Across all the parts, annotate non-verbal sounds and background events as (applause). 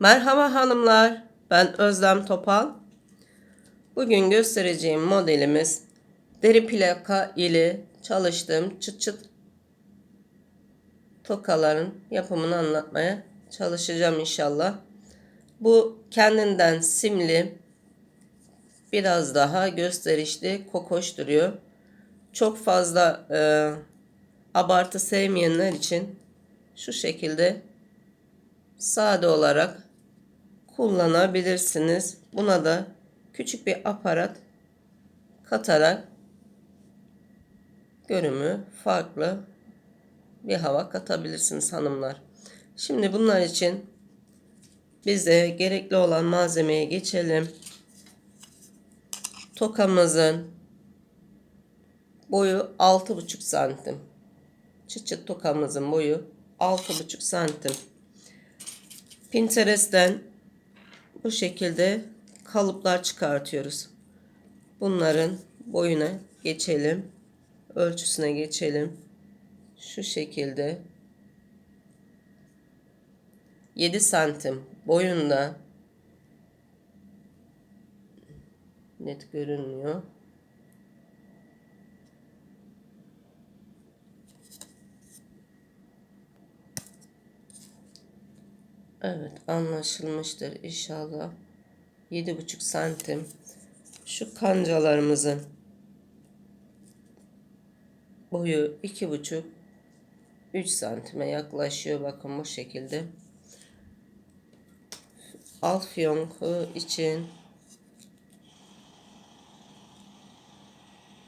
Merhaba hanımlar, ben Özlem Topal. Bugün göstereceğim modelimiz deri plaka ile çalıştığım çıt çıt tokaların yapımını anlatmaya çalışacağım inşallah. Bu kendinden simli, biraz daha gösterişli, kokoş duruyor. Çok fazla e, abartı sevmeyenler için şu şekilde sade olarak kullanabilirsiniz. Buna da küçük bir aparat katarak görümü farklı bir hava katabilirsiniz hanımlar. Şimdi bunlar için bize gerekli olan malzemeye geçelim. Tokamızın boyu 6,5 santim. Çıt çıt tokamızın boyu 6,5 santim. Pinterest'ten bu şekilde kalıplar çıkartıyoruz. Bunların boyuna geçelim. Ölçüsüne geçelim. Şu şekilde 7 santim boyunda net görünmüyor. Evet anlaşılmıştır inşallah. 7,5 santim. Şu kancalarımızın boyu 2,5 3 santime yaklaşıyor. Bakın bu şekilde. Alt fiyonku için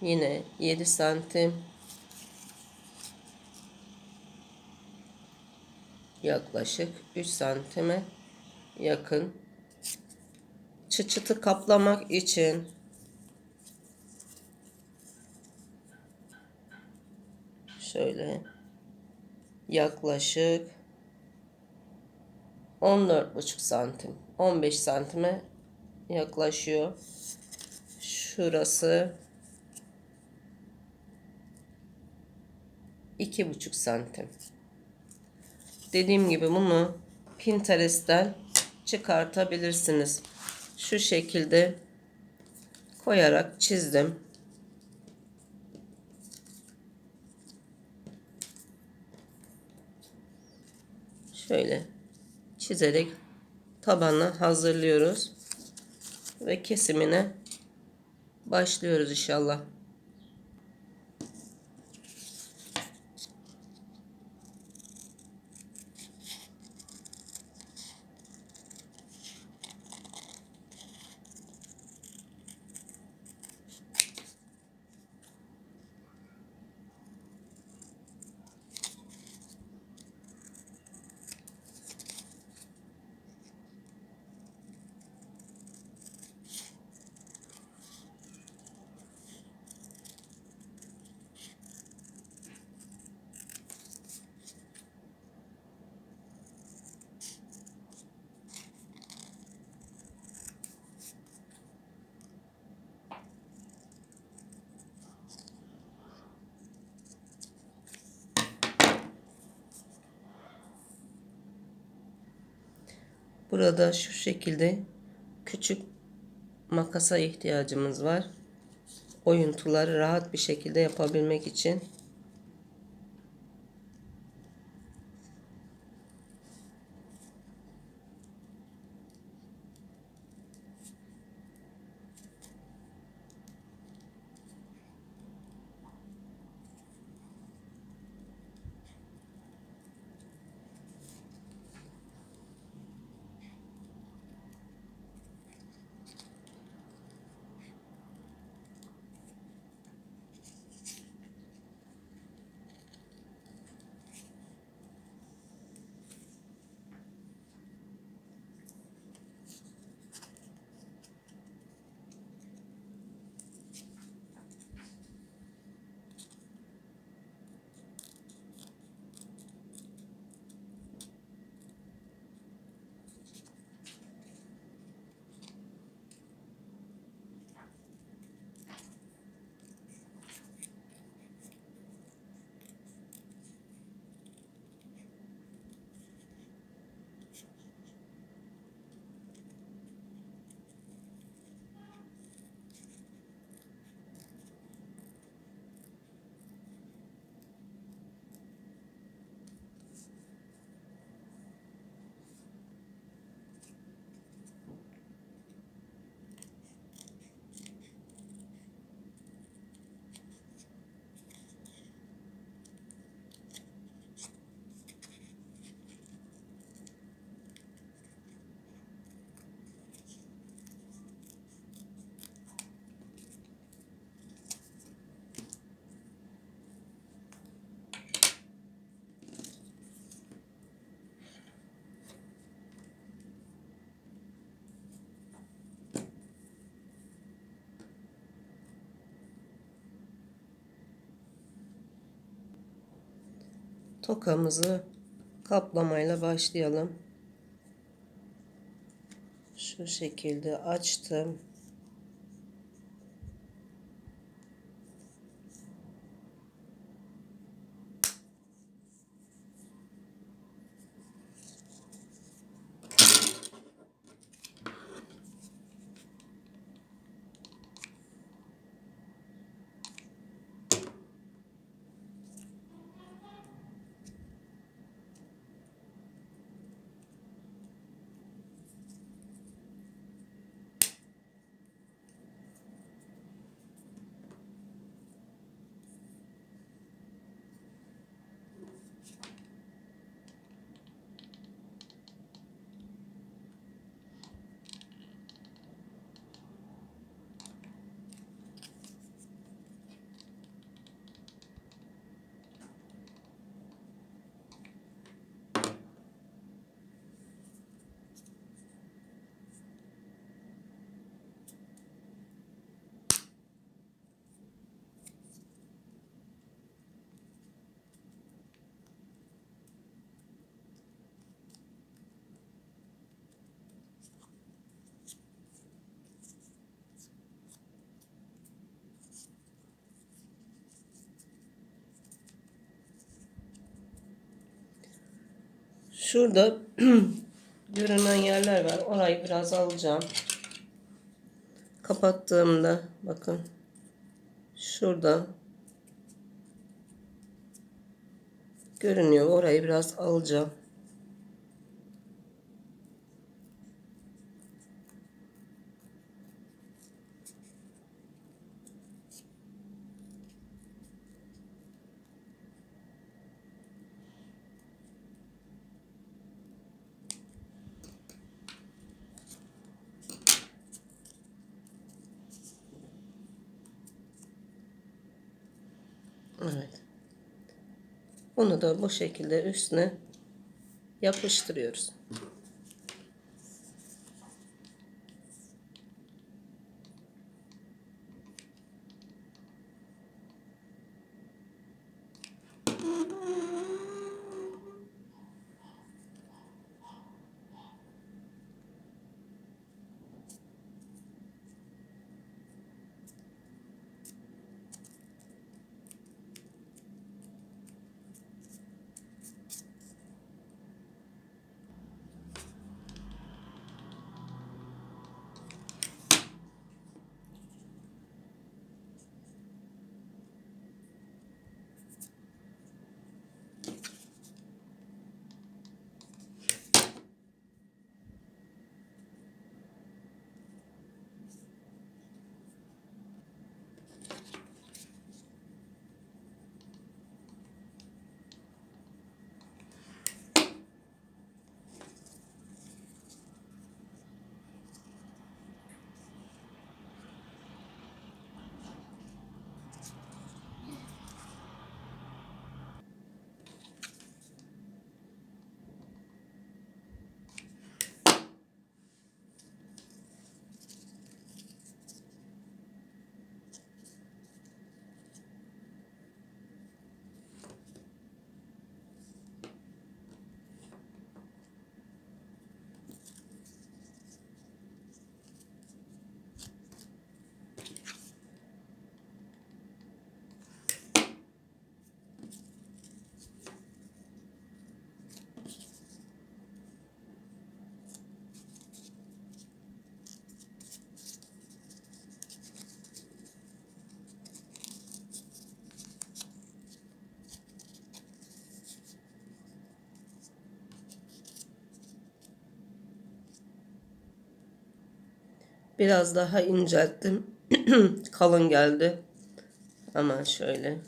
yine 7 santim yaklaşık 3 santime yakın çıçıtı kaplamak için şöyle yaklaşık 14,5 santim 15 santime yaklaşıyor. Şurası 2,5 santim dediğim gibi bunu Pinterest'ten çıkartabilirsiniz. Şu şekilde koyarak çizdim. Şöyle çizerek tabanı hazırlıyoruz ve kesimine başlıyoruz inşallah. Burada şu şekilde küçük makasa ihtiyacımız var. Oyuntuları rahat bir şekilde yapabilmek için. Tokamızı kaplamayla başlayalım. Şu şekilde açtım. Şurada (clears throat) görünen yerler var. Orayı biraz alacağım. Kapattığımda bakın şurada görünüyor. Orayı biraz alacağım. Evet. Bunu da bu şekilde üstüne yapıştırıyoruz. Biraz daha incelttim. (clears throat) Kalın geldi. Ama şöyle.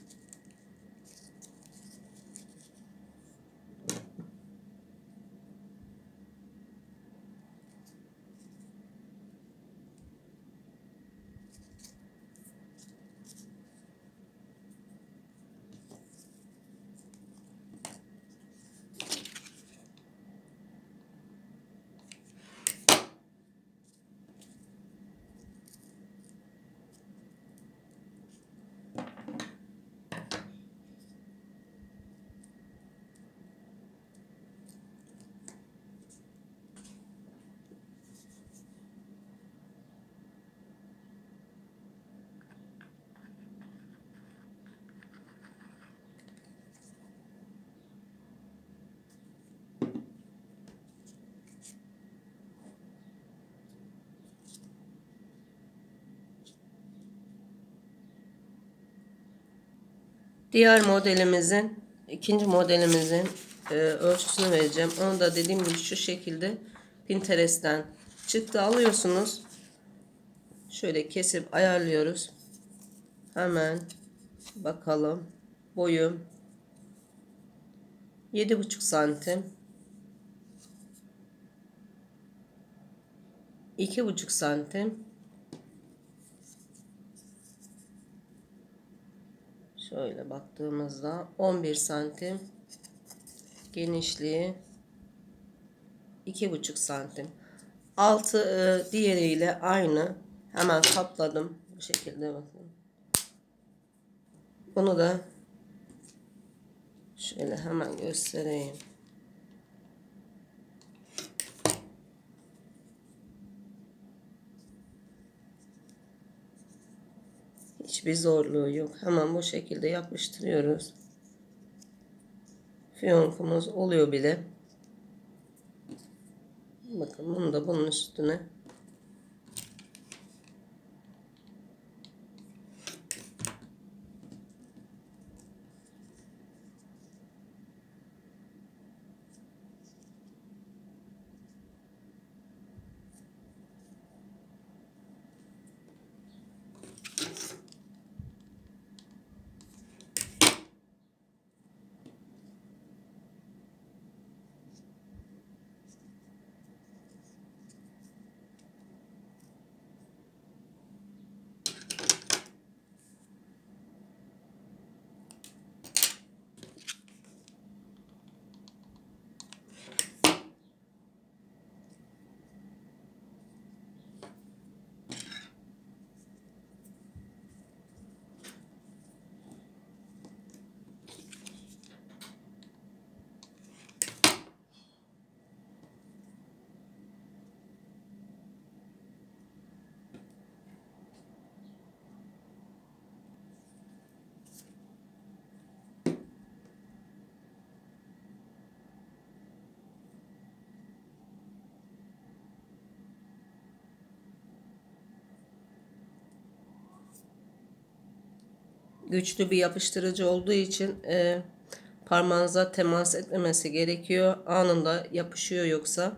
Diğer modelimizin, ikinci modelimizin e, ölçüsünü vereceğim. Onu da dediğim gibi şu şekilde Pinterest'ten çıktı alıyorsunuz. Şöyle kesip ayarlıyoruz. Hemen bakalım. Boyum 7,5 santim. 2,5 santim. Şöyle baktığımızda 11 santim genişliği 2,5 santim. Altı e, diğeriyle aynı. Hemen kapladım. Bu şekilde bakın. Bunu da şöyle hemen göstereyim. Hiçbir zorluğu yok. Hemen bu şekilde yapıştırıyoruz. Fiyonkumuz oluyor bile. Bakın bunu da bunun üstüne güçlü bir yapıştırıcı olduğu için e, parmağınıza temas etmemesi gerekiyor. Anında yapışıyor yoksa.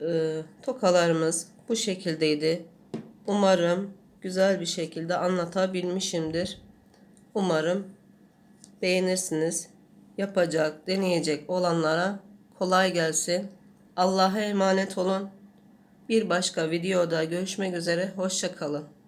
E, tokalarımız bu şekildeydi. Umarım güzel bir şekilde anlatabilmişimdir. Umarım beğenirsiniz. Yapacak, deneyecek olanlara kolay gelsin. Allah'a emanet olun. Bir başka videoda görüşmek üzere. Hoşça kalın.